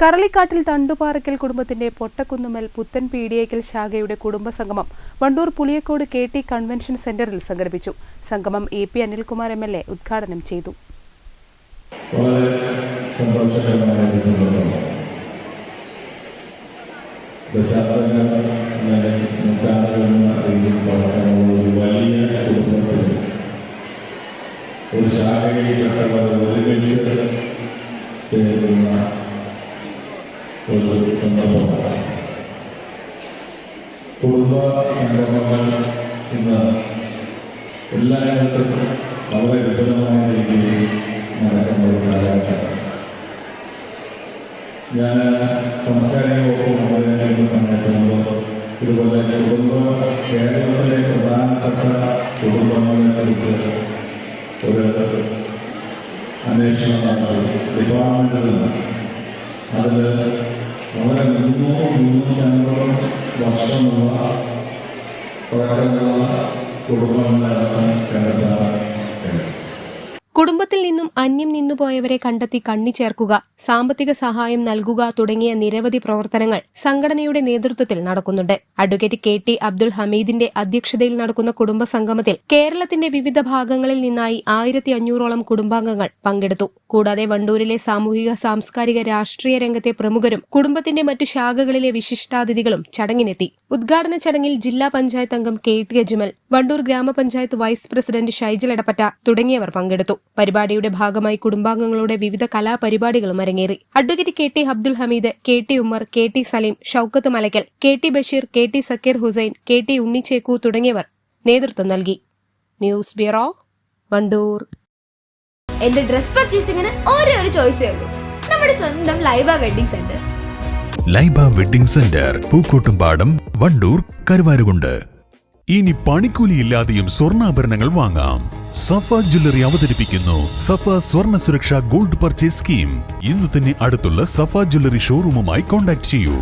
കറളിക്കാട്ടിൽ തണ്ടുപാറയ്ക്കൽ കുടുംബത്തിന്റെ പൊട്ടക്കുന്നുമൽ പുത്തൻ പീഡിയേക്കൽ ശാഖയുടെ കുടുംബസംഗമം Wandoor Puliyakode K T convention സെന്ററിൽ സംഘടിപ്പിച്ചു. സംഗമം A P Anilkumar M L A ഉദ്ഘാടനം ചെയ്തു. ഒരു ശാഖയിൽപ്പെട്ടവർ ഒരുമിച്ച് ചേരുന്ന ഒരു സന്ദർഭമാണ് കുടുംബ സംഗമങ്ങൾ ഇന്ന് എല്ലായിടത്തും വളരെ വിപുലമായ രീതിയിൽ നടക്കുന്ന ഒരു കാലഘട്ടമാണ് ഞാൻ സംസ്കാരിക വകുപ്പ് മന്ത്രിയായിരുന്ന സമയത്ത് നമ്മൾ ഇതുപോലെ കുടുംബ കേരളത്തിലെ പ്രധാനപ്പെട്ട കുടുംബങ്ങളെ കുറിച്ച് ഒരു അന്വേഷണം നടത്തി ഡിപ്പാർട്ട്മെന്റിൽ നിന്ന് അതിൽ വളരെ മുന്നൂറ് മുന്നൂറ്റമ്പത് വർഷമുള്ള പഴക്കമുള്ള കുടുംബങ്ങളടക്കം കണ്ടെത്താൻ കഴിയും കുടുംബത്തിൽ നിന്നും അന്യം നിന്നുപോയവരെ കണ്ടെത്തി കണ്ണി ചേർക്കുക സാമ്പത്തിക സഹായം നൽകുക തുടങ്ങിയ നിരവധി പ്രവർത്തനങ്ങൾ സംഘടനയുടെ നേതൃത്വത്തിൽ നടക്കുന്നുണ്ട്. അഡ്വക്കേറ്റ് കെ ടി അബ്ദുൾ ഹമീദിന്റെ അധ്യക്ഷതയിൽ നടക്കുന്ന കുടുംബ സംഗമത്തിൽ കേരളത്തിന്റെ വിവിധ ഭാഗങ്ങളിൽ നിന്നായി ആയിരത്തി അഞ്ഞൂറോളം കുടുംബാംഗങ്ങൾ പങ്കെടുത്തു. കൂടാതെ വണ്ടൂരിലെ സാമൂഹിക സാംസ്കാരിക രാഷ്ട്രീയ രംഗത്തെ പ്രമുഖരും കുടുംബത്തിന്റെ മറ്റു ശാഖകളിലെ വിശിഷ്ടാതിഥികളും ചടങ്ങിനെത്തി. ഉദ്ഘാടന ചടങ്ങിൽ ജില്ലാ പഞ്ചായത്ത് അംഗം കെ ടി അജ്മൽ വണ്ടൂർ ഗ്രാമപഞ്ചായത്ത് വൈസ് പ്രസിഡന്റ് ഷൈജൽ എടപ്പറ്റ തുടങ്ങിയവർ പങ്കെടുത്തു. പരിപാടിയുടെ ഭാഗമായി കുടുംബാംഗങ്ങളുടെ വിവിധ കലാപരിപാടികളും അരങ്ങേറി. Advocate K T Abdul Hameed K T Ummer K T Saleem Shoukath Malakkal K T Basheer K T Sakkeer Hussain K T Unnichekku തുടങ്ങിയവർ നേതൃത്വം നൽകി. News bureau Wandoor. എന്റെ ഡ്രസ് പർച്ചേസിംഗിന് ഒരേ ഒരു ചോയ്സ് ഉള്ളൂ. നമ്മുടെ സ്വന്തം Laiba wedding centre. Laiba wedding centre Pookkottumpadam Wandoor Karuvarakundu. ഇനി പണിക്കൂലിയില്ലാതെയും സ്വർണാഭരണങ്ങൾ വാങ്ങാം. സഫ ജ്വല്ലറി അവതരിപ്പിക്കുന്നു. സഫ സ്വർണ സുരക്ഷ ഗോൾഡ് പർച്ചേസ് സ്കീം. ഇന്ന് തന്നെ അടുത്തുള്ള സഫ ജ്വല്ലറി ഷോറൂമുമായി കോൺടാക്ട് ചെയ്യൂ.